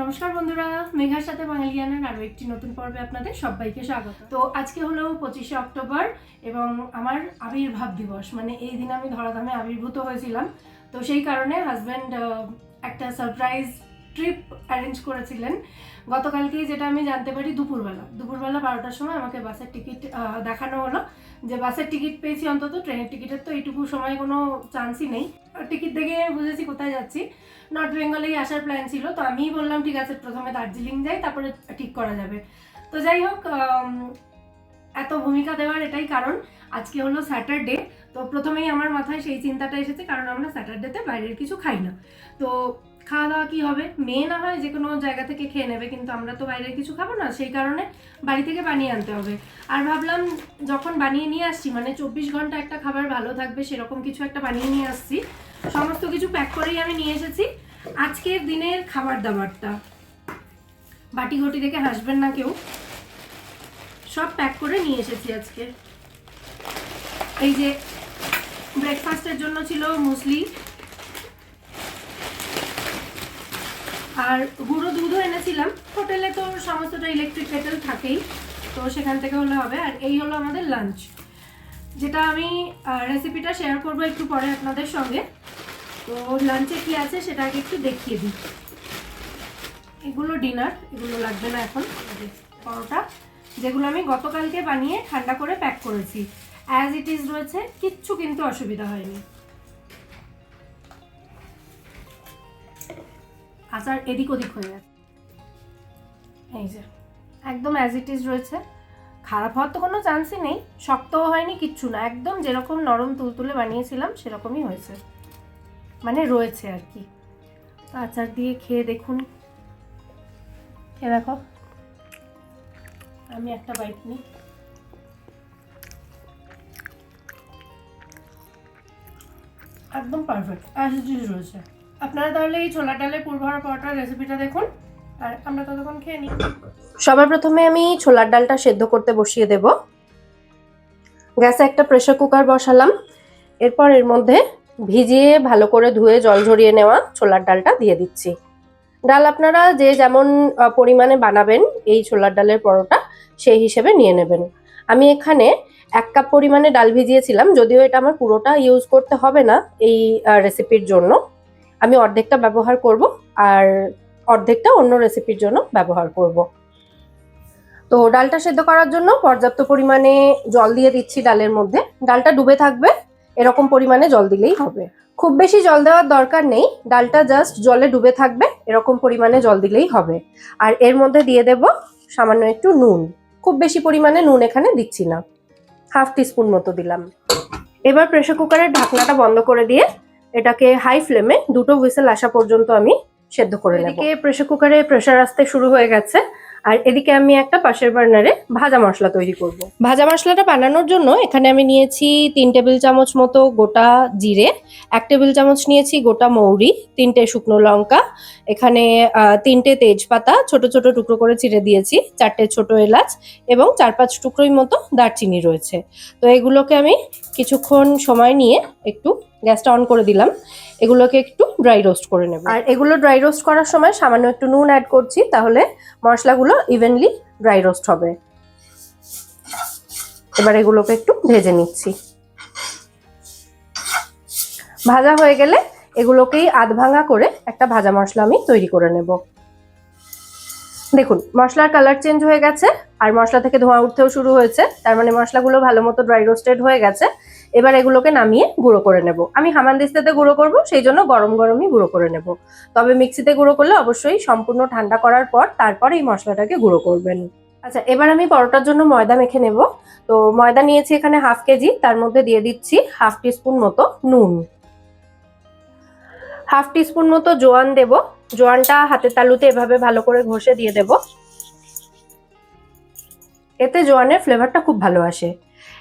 নমস্কার বন্ধুরা, মেঘার সাথে বাঙালিয়ানার আরও একটি নতুন পর্বে আপনাদের সবাইকে স্বাগত। তো আজকে হলো পঁচিশে অক্টোবর এবং আমার আবির্ভাব দিবস মানে এই দিন আমি ধরাধামে আবির্ভূত হয়েছিলাম। তো সেই কারণে হাজব্যান্ড একটা সারপ্রাইজ ট্রিপ অ্যারেঞ্জ করেছিলেন। গতকালকেই যেটা আমি জানতে পারি দুপুরবেলা। দুপুরবেলা বারোটার সময় আমাকে বাসের টিকিট দেখানো হলো যে বাসের টিকিট পেয়েছি অন্তত, ট্রেনের টিকিটের তো এইটুকু সময় কোনো চান্সই নেই। টিকিট দেখে আমি বুঝেছি কোথায় যাচ্ছি। নর্থ বেঙ্গলেই আসার প্ল্যান ছিল, তো আমিই বললাম, ঠিক আছে, প্রথমে দার্জিলিং যাই, তারপরে ঠিক করা যাবে। তো যাই হোক এত ভূমিকা দেওয়ার এটাই কারণ। আজকে হলো স্যাটারডে, তো প্রথমেই আমার মাথায় সেই চিন্তাটা এসেছে, কারণ আমরা স্যাটারডেতে বাইরের কিছু খাই না। তো খাওয়া দাওয়া কি হবে? মেয়ে না হয় যে কোনো জায়গা থেকে খেয়ে নেবে, কিন্তু আমরা তো বাইরের কিছু খাব না, সেই কারণে বাড়ি থেকে বানিয়ে আনতে হবে। আর ভাবলাম যখন বানিয়ে নিয়ে আসছি মানে চব্বিশ ঘণ্টা একটা খাবার ভালো থাকবে, সেরকম কিছু একটা বানিয়ে নিয়ে আসছি। সমস্ত কিছু প্যাক করেই আমি নিয়ে এসেছি। আজকের দিনের খাবার দাবারটা। বাটি ঘটি দেখে হাসবেন না কেউ। সব প্যাক করে নিয়ে এসেছি আজকে। এই যে ব্রেকফাস্টের জন্য ছিল মুসলি। আর গুঁড়ো দুধও এনেছিলাম। হোটেলে তো সমস্তটা ইলেকট্রিক কেটেল থাকেই, তো সেখান থেকে হলে হবে। আর এই হলো আমাদের লাঞ্চ যেটা আমি রেসিপিটা শেয়ার করব একটু পরে আপনাদের সঙ্গে। তো লাঞ্চে কি আছে সেটা আগে একটু দেখিয়ে দিই। এগুলো ডিনার এগুলো লাগবে না এখন। পরোটা, যেগুলো আমি গতকালকে বানিয়ে ঠান্ডা করে প্যাক করেছি। অ্যাজ ইট ইজ রয়েছে, কিচ্ছু কিন্তু অসুবিধা হয়নি। আচার এদিক ওদিক হয়ে যাচ্ছে এই যে, একদম অ্যাজ ইট ইজ রয়েছে। খারাপ হওয়ার তো কোনো চান্সই নেই, শক্তও হয়নি, কিচ্ছু না। একদম যেরকম নরম তুলতুলে বানিয়েছিলাম, সেরকমই হয়েছে। মানে রয়েছে আর কি। তো আচার দিয়ে খেয়ে দেখুন। খেয়ে দেখো। আমি একটা বাইট নিই। একদম পারফেক্ট অ্যাজ ইট ইজ রয়েছে। আপনারা তাহলে এই ছোলা ডালের পূর্বহার পরোটার রেসিপিটা দেখুন, আর আমরা ততক্ষণ খেয়ে নিই। সবার প্রথমে আমি ছোলার ডালটা সেদ্ধ করতে বসিয়ে দেব। গ্যাসে একটা প্রেসার কুকার বসালাম। এরপর এর মধ্যে ভিজিয়ে ভালো করে ধুয়ে জল ঝরিয়ে নেওয়া ছোলার ডালটা দিয়ে দিচ্ছি। ডাল আপনারা যে যেমন পরিমাণে বানাবেন এই ছোলার ডালের পরোটা, সেই হিসেবে নিয়ে নেবেন। আমি এখানে এক কাপ পরিমাণে ডাল ভিজিয়েছিলাম, যদিও এটা আমার পুরোটা ইউজ করতে হবে না এই রেসিপির জন্য। আমি অর্ধেকটা ব্যবহার করব আর অর্ধেকটা অন্য রেসিপির জন্য ব্যবহার করব। তো ডালটা সেদ্ধ করার জন্য পর্যাপ্ত পরিমাণে জল দিয়ে দিচ্ছি ডালের মধ্যে। ডালটা ডুবে থাকবে, এরকম পরিমাণে জল দিলেই হবে। খুব বেশি জল দেওয়ার দরকার নেই, ডালটা জাস্ট জলে ডুবে থাকবে, এরকম পরিমাণে জল দিলেই হবে। আর এর মধ্যে দিয়ে দেব সামান্য একটু নুন। খুব বেশি পরিমাণে নুন এখানে দিচ্ছি না। হাফ টিস্পুন মতো দিলাম। এবার প্রেসার কুকারের ঢাকনাটা বন্ধ করে দিয়ে এটাকে হাই ফ্লেমে দুটো হুইসেল আসা পর্যন্ত আমি সেদ্ধ করে নেব। এদিকে প্রেসার কুকারে প্রেসার আসতে শুরু হয়ে গেছে। আর এদিকে আমি একটা পাশের বার্নারে ভাজা মশলা তৈরি করব। ভাজা মশলাটা বানানোর জন্য এখানে আমি নিয়েছি তিন টেবিল চামচ মতো গোটা জিরে এক টেবিল চামচ নিয়েছি গোটা মৌরি তিনটে শুকনো লঙ্কা এখানে তিনটে তেজপাতা ছোট ছোট টুকরো করে চিড়ে দিয়েছি চারটে ছোট এলাচ এবং চার পাঁচ টুকরোই মতো দারচিনি রয়েছে। তো এগুলোকে আমি কিছুক্ষণ সময় নিয়ে একটু গ্যাসটা অন করে দিলাম। এগুলোকে একটু ড্রাই রোস্ট করে নেব। আর এগুলো ড্রাই রোস্ট করার সময় সামান্য একটু নুন অ্যাড করছি, তাহলে মশলাগুলো ইভেনলি ড্রাই রোস্ট হবে। এবার এগুলোকে একটু ভেজে নিচ্ছি। ভাজা হয়ে গেলে এগুলোকেই আধ ভাঙা করে একটা ভাজা মশলা আমি তৈরি করে নেব। দেখুন, মশলার কালার চেঞ্জ হয়ে গেছে, আর মশলা থেকে ধোঁয়া উঠতেও শুরু হয়েছে, তার মানে মশলাগুলো ভালো মতো ড্রাই রোস্টেড হয়ে গেছে। এবার এগুলোকে নামিয়ে গুঁড়ো করে নেব। আমি হামানদিস্তাতে গুঁড়ো করব সেই জন্য গরম গরমই গুঁড়ো করে নেব। তবে মিক্সিতে গুঁড়ো করলে অবশ্যই সম্পূর্ণ ঠান্ডা করার পর তারপর এই মশলাটাকে গুঁড়ো করবেন। আচ্ছা এবার আমি পরোটার জন্য ময়দা মেখে নেব। তো ময়দা নিয়েছি এখানে হাফ কেজি, তার মধ্যে দিয়ে দিচ্ছি হাফ টিস্পুন মতো নুন। হাফ টিস্পুন মতো জোয়ান দেব। জোয়ানটা হাতের তালুতে এভাবে ভালো করে ঘষে দিয়ে দেব। এতে জোয়ানের ফ্লেভারটা খুব ভালো আসে।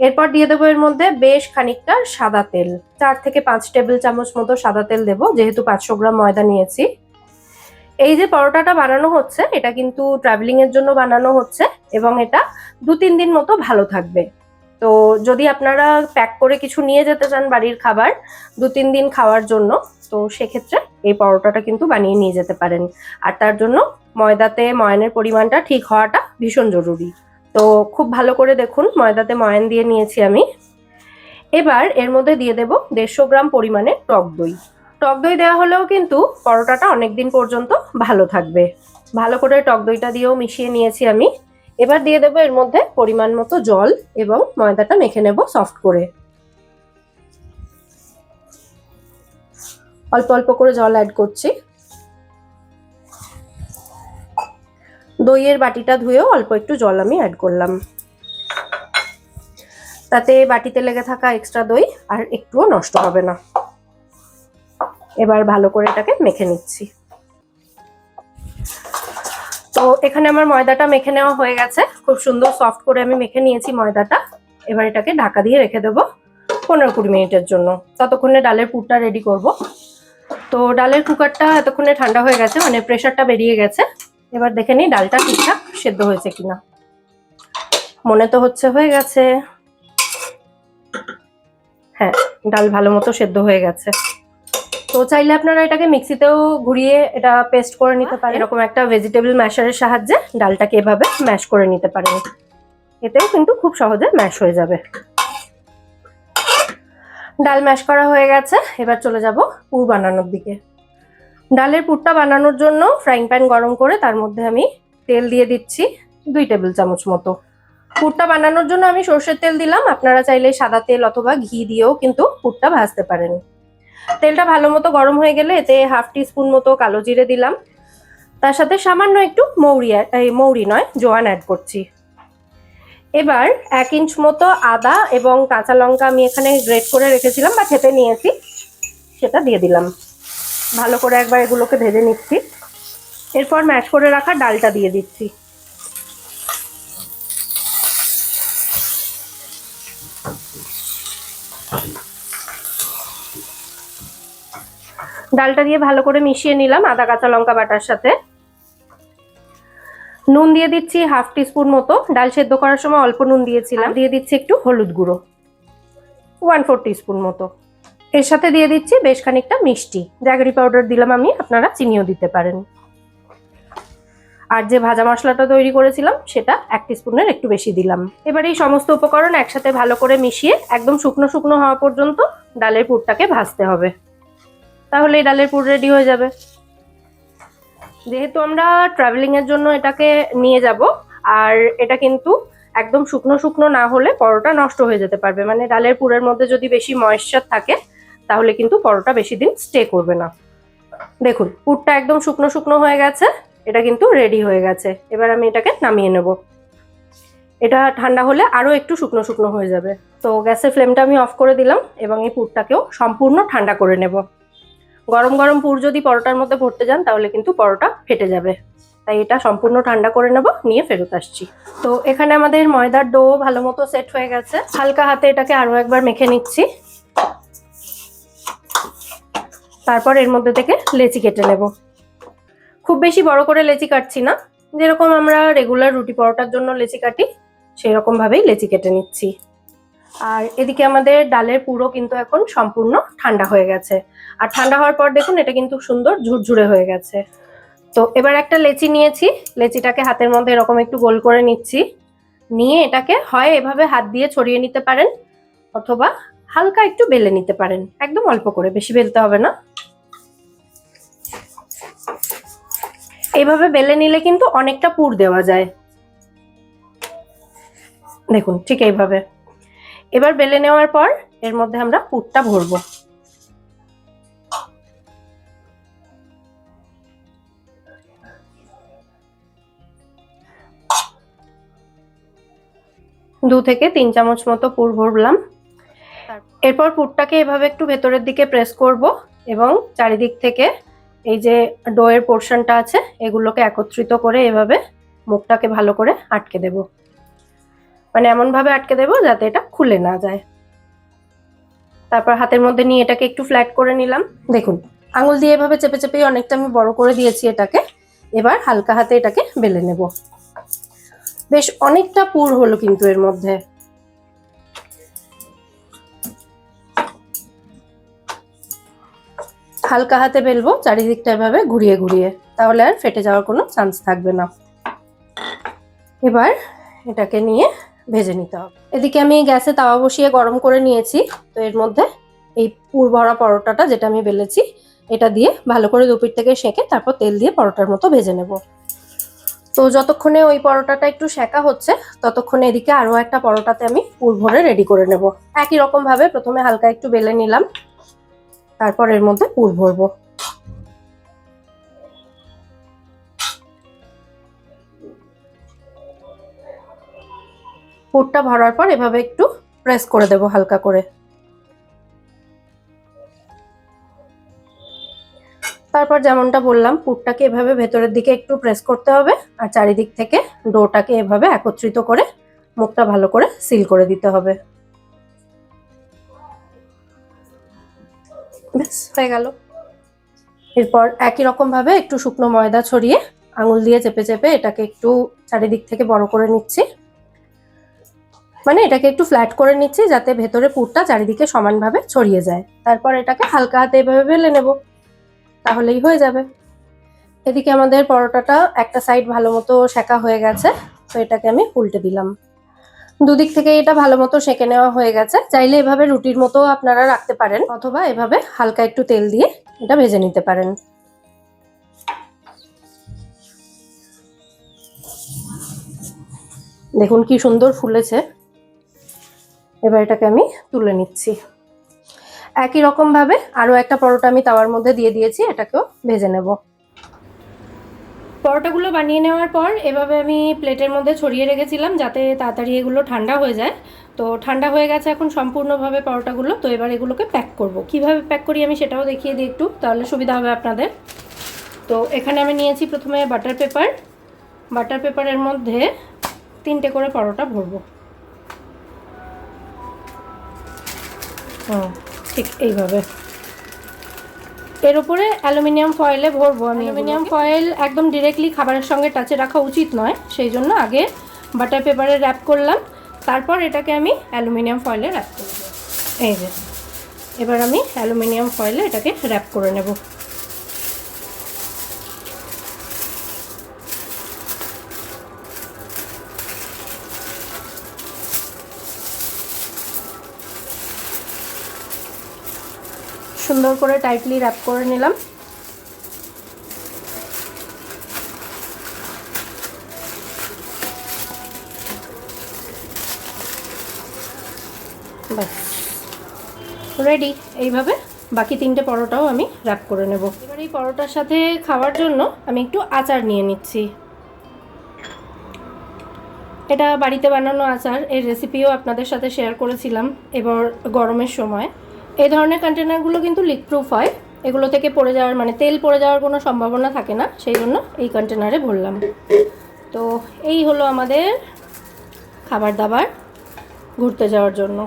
এরপর দিয়ে দেবো এর মধ্যে বেশ খানিকটা সাদা তেল। চার থেকে পাঁচ টেবিল চামচ মতো সাদা তেল দেবো, যেহেতু পাঁচশো গ্রাম ময়দা নিয়েছি। এই যে পরোটাটা বানানো হচ্ছে, এটা কিন্তু ট্রাভেলিং এর জন্য বানানো হচ্ছে এবং এটা দু তিন দিন মতো ভালো থাকবে। তো যদি আপনারা প্যাক করে কিছু নিয়ে যেতে চান বাড়ির খাবার, দু তিন দিন খাওয়ার জন্য, তো সেক্ষেত্রে এই পরোটাটা কিন্তু বানিয়ে নিয়ে যেতে পারেন। আর তার জন্য ময়দাতে ময়নের পরিমাণটা ঠিক হওয়াটা ভীষণ জরুরি। তো খুব ভালো করে দেখুন, ময়দাতে ময়ান দিয়ে নিয়েছি আমি। এবার এর মধ্যে দিয়ে দেব দেড়শো গ্রাম পরিমাণে টক দই। টক দই দেওয়া হলেও কিন্তু পরোটাটা অনেক দিন পর্যন্ত ভালো থাকবে। ভালো করে টক দইটা দিয়েও মিশিয়ে নিয়েছি আমি। এবার দিয়ে দেবো এর মধ্যে পরিমাণ মতো জল এবং ময়দাটা মেখে নেব সফট করে। অল্প অল্প করে জল অ্যাড করছি। দইয়ের বাটিটা ধুয়েও অল্প একটু জল আমি অ্যাড করলাম। তাতে বাটিতে লেগে থাকা এক্সট্রা দই আর একটুও নষ্ট হবে না। এবার ভালো করে এটাকে মেখে নিচ্ছি। তো এখানে আমার ময়দাটা মেখে নেওয়া হয়ে গেছে। খুব সুন্দর সফট করে আমি মেখে নিয়েছি ময়দাটা। এবার এটাকে ঢাকা দিয়ে রেখে দেবো পনেরো কুড়ি মিনিটের জন্য। ততক্ষণে ডালের পুরটা রেডি করব। তো ডালের কুকারটা এতক্ষণে ঠান্ডা হয়ে গেছে মানে প্রেশারটা বেরিয়ে গেছে। এবার দেখে নিই ডালটা ঠিকঠাক সেদ্ধ হয়েছে কিনা। মনে তো হচ্ছে হয়ে গেছে। হ্যাঁ ডাল ভালো মতো সেদ্ধ হয়ে গেছে। তো চাইলে আপনারা এটাকে মিক্সিতেও ঘুরিয়ে এটা পেস্ট করে নিতে পারেন। এরকম একটা ভেজিটেবল ম্যাশারের সাহায্যে ডালটাকে এভাবে ম্যাশ করে নিতে পারেন। এতেও কিন্তু খুব সহজে ম্যাশ হয়ে যাবে। ডাল ম্যাশ করা হয়ে গেছে। এবার চলে যাব পুর বানানোর দিকে। ডালের পুরটা বানানোর জন্য ফ্রাইং প্যান গরম করে তার মধ্যে আমি তেল দিয়ে দিচ্ছি দুই টেবিল চামচ মতো। পুরটা বানানোর জন্য আমি সর্ষের তেল দিলাম। আপনারা চাইলে সাদা তেল অথবা ঘি দিয়েও কিন্তু পুরটা ভাজতে পারেন। তেলটা ভালো মতো গরম হয়ে গেলে এতে হাফ টি স্পুন মতো কালো জিরে দিলাম। তার সাথে সামান্য একটু মৌরি এই মৌরি নয়, জোয়ান অ্যাড করছি। এবার এক ইঞ্চ মতো আদা এবং কাঁচা লঙ্কা আমি এখানে গ্রেট করে রেখেছিলাম বা খেতে নিয়েছি, সেটা দিয়ে দিলাম। ভালো করে একবার এগুলোকে ভেজে নিচ্ছি। এরপর ম্যাশ করে রাখা ডালটা দিয়ে দিচ্ছি। ডালটা দিয়ে ভালো করে মিশিয়ে নিলাম আদা, কাঁচা লঙ্কা বাটার সাথে। নুন দিয়ে দিচ্ছি হাফ টিস্পুন মতো। ডাল সেদ্ধ করার সময় অল্প নুন দিয়েছিলাম। দিয়ে দিচ্ছি একটু হলুদ গুঁড়ো। ওয়ান ফোর টিস্পুন মতো। এর সাথে দিয়ে দিচ্ছি বেশ খানিকটা মিষ্টি। জ্যাগরি পাউডার দিলাম আমি, আপনারা চিনিও দিতে পারেন। আর যে ভাজা মশলাটা তৈরি করেছিলাম, সেটা এক টিস্পুনের একটু বেশি দিলাম। এবার এই সমস্ত উপকরণ একসাথে ভালো করে মিশিয়ে একদম শুকনো শুকনো হওয়া পর্যন্ত ডালের পুরটাকে ভাজতে হবে। তাহলে এই ডালের পুর রেডি হয়ে যাবে। যেহেতু আমরা ট্রাভেলিং এর জন্য এটাকে নিয়ে যাব, আর এটা কিন্তু একদম শুকনো শুকনো না হলে পরোটা নষ্ট হয়ে যেতে পারবে। মানে ডালের পুরের মধ্যে যদি বেশি ময়েশ্চার থাকে তাহলে কিন্তু পরোটা বেশি দিন স্টে করবে না। দেখুন, পুরটা একদম শুকনো শুকনো হয়ে গেছে, এটা কিন্তু রেডি হয়ে গেছে। এবার আমি এটাকে নামিয়ে নেব। এটা ঠান্ডা হলে আরও একটু শুকনো শুকনো হয়ে যাবে। তো গ্যাসের ফ্লেমটা আমি অফ করে দিলাম, এবং এই পুরটাকেও সম্পূর্ণ ঠান্ডা করে নেব। গরম গরম পুর যদি পরোটার মধ্যে ভরতে যান, তাহলে কিন্তু পরোটা ফেটে যাবে। তাই এটা সম্পূর্ণ ঠান্ডা করে নেব, নিয়ে ফেরত আসছি। তো এখানে আমাদের ময়দার ডো ভালো মতো সেট হয়ে গেছে। হালকা হাতে এটাকে আরও একবার মেখে নিচ্ছি। তারপর এর মধ্যে থেকে লেচি কেটে নেব। খুব বেশি বড় করে লেচি কাটছি না। যেরকম আমরা রেগুলার রুটি পরোটার জন্য লেচি কাটি সেই রকম ভাবেই লেচি কেটে নিচ্ছি। আর এদিকে আমাদের ডালের পুরো কিন্তু এখন সম্পূর্ণ ঠান্ডা হয়ে গেছে। আর ঠান্ডা হওয়ার পর দেখুন, এটা কিন্তু সুন্দর ঝুরঝুরে হয়ে গেছে। তো এবার একটা লেচি নিয়েছি। লেচিটাকে হাতের মধ্যে এরকম একটু গোল করে নিচ্ছি। নিয়ে এটাকে হয় এভাবে হাত দিয়ে ছড়িয়ে নিতে পারেন, অথবা হালকা একটু বেলে নিতে পারেন। একদম অল্প করে, বেশি বেলতে হবে না। এইভাবে বেলে নিলে কিন্তু অনেকটা পুর দেওয়া যায়। দেখুন ঠিক এইভাবে। এবার বেলে নেওয়ার পর এর মধ্যে আমরা পুরটা ভরবো। দু থেকে তিন চামচ মতো পুর ভরলাম। এরপর পুরটাকে এভাবে একটু ভেতরের দিকে প্রেস করব এবং চারিদিক থেকে এই যে ডোয়ের পোর্শনটা আছে, এগুলোকে একত্রিত করে এভাবে মুখটাকে ভালো করে আটকে দেব। মানে এমনভাবে আটকে দেব যাতে এটা খুলে না যায়। তারপর হাতের মধ্যে নিয়ে এটাকে একটু ফ্ল্যাট করে নিলাম। দেখুন, আঙুল দিয়ে এভাবে চেপে চেপে অনেকটা আমি বড় করে দিয়েছি এটাকে। এবার হালকা হাতে এটাকে বেলে নেব। বেশ অনেকটা পুর হলো কিন্তু এর মধ্যে। হালকা হাতে বেলবো, চারিদিকটা এভাবে ঘুরিয়ে ঘুরিয়ে। তাহলে আর ফেটে যাওয়ার কোনো চান্স থাকবে না। এবার এটাকে নিয়ে ভেজে নিতে হবে। এদিকে আমি গ্যাসে তাওয়া বসিয়ে গরম করে নিয়েছি। তো এর মধ্যে এই পুর ভরা পরোটাটা যেটা আমি বেলেছি, এটা দিয়ে ভালো করে দুপির থেকে সেঁকে তারপর তেল দিয়ে পরোটার মতো ভেজে নেব। তো যতক্ষণে ওই পরোটাটা একটু সেঁকা হচ্ছে, ততক্ষণে এদিকে আরও একটা পরোটাতে আমি পুর ভরে রেডি করে নেব। একই রকমভাবে প্রথমে হালকা একটু বেলে নিলাম। তারপর এর মধ্যে পুর ভরবো। পুরটা ভরার পর এভাবে একটু প্রেস করে দেব হালকা করে। তারপর যেমনটা বললাম, পুরটাকে এভাবে ভেতরের দিকে একটু প্রেস করতে হবে আর চারিদিক থেকে ডোটাকে এভাবে একত্রিত করে মুখটা ভালো করে সিল করে দিতে হবে। ব্যাস, হয়ে গেল। এরপর একই রকম ভাবে একটু শুকনো ময়দা ছড়িয়ে আঙুল দিয়ে চেপে চেপে এটাকে একটু চারিদিক থেকে বড় করে নিচ্ছি। মানে এটাকে একটু ফ্ল্যাট করে নিচ্ছি যাতে ভেতরে পুরটা চারিদিকে সমানভাবে ছড়িয়ে যায়। তারপর এটাকে হালকা হাতে এভাবে বেলে নেব, তাহলেই হয়ে যাবে। এদিকে আমাদের পরোটাটা একটা সাইড ভালো মতো সেকা হয়ে গেছে, তো এটাকে আমি উল্টে দিলাম। দুদিক থেকে এটা ভালো মতো সেঁকে নেওয়া হয়ে গেছে। চাইলে এভাবে রুটির মতো আপনারা রাখতে পারেন অথবা এভাবে হালকা একটু তেল দিয়ে এটা ভেজে নিতে পারেন। দেখুন কি সুন্দর ফুলেছে। এবার এটাকে আমি তুলে নিচ্ছি। একই রকম ভাবে আরও একটা পরোটা আমি তাওয়ার মধ্যে দিয়ে দিয়েছি, এটাকেও ভেজে নেব। পরোটাগুলো বানিয়ে নেওয়ার পর এভাবে আমি প্লেটের মধ্যে ছড়িয়ে রেখেছিলাম যাতে তাড়াতাড়ি এগুলো ঠান্ডা হয়ে যায়। তো ঠান্ডা হয়ে গেছে এখন সম্পূর্ণভাবে পরোটাগুলো। তো এবার এগুলোকে প্যাক করব। কীভাবে প্যাক করি আমি সেটাও দেখিয়ে দিই একটু, তাহলে সুবিধা হবে আপনাদের। তো এখানে আমি নিয়েছি প্রথমে বাটার পেপার বাটার পেপারের মধ্যে তিনটে করে পরোটা ভরবো। ঠিক এইভাবে। এর উপরে অ্যালুমিনিয়াম ফয়েলে ভরবো আমি অ্যালুমিনিয়াম ফয়েল একদম ডিরেক্টলি খাবারের সঙ্গে টাচে রাখা উচিত নয় সেই জন্য আগে বাটার পেপারে র্যাপ করলাম তারপর এটাকে আমি অ্যালুমিনিয়াম ফয়েলে র্যাপ করব। এই যে এবার আমি অ্যালুমিনিয়াম ফয়েলে এটাকে র্যাপ করে নেব। সুন্দর করে টাইটলি র্যাপ করে নিলাম। রেডি এইভাবে বাকি তিনটে পরোটাও আমি র্যাপ করে নেব। এবার এই পরোটার সাথে খাওয়ার জন্য আমি একটু আচার নিয়ে নিচ্ছি। এটা বাড়িতে বানানো আচার, এর রেসিপিও আপনাদের সাথে শেয়ার করেছিলাম এবার গরমের সময়। এই ধরনের কন্টেনারগুলো কিন্তু লিক প্রুফ হয়। এগুলো থেকে পড়ে যাওয়ার মানে তেল পড়ে যাওয়ার কোনো সম্ভাবনা থাকে না, সেই জন্য এই কন্টেনারে ভরলাম। তো এই হলো আমাদের খাবার দাবার ঘুরতে যাওয়ার জন্য।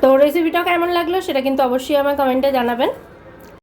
তো রেসিপিটা কেমন লাগল সেটা কিন্তু অবশ্যই আমার কমেন্টে জানাবেন।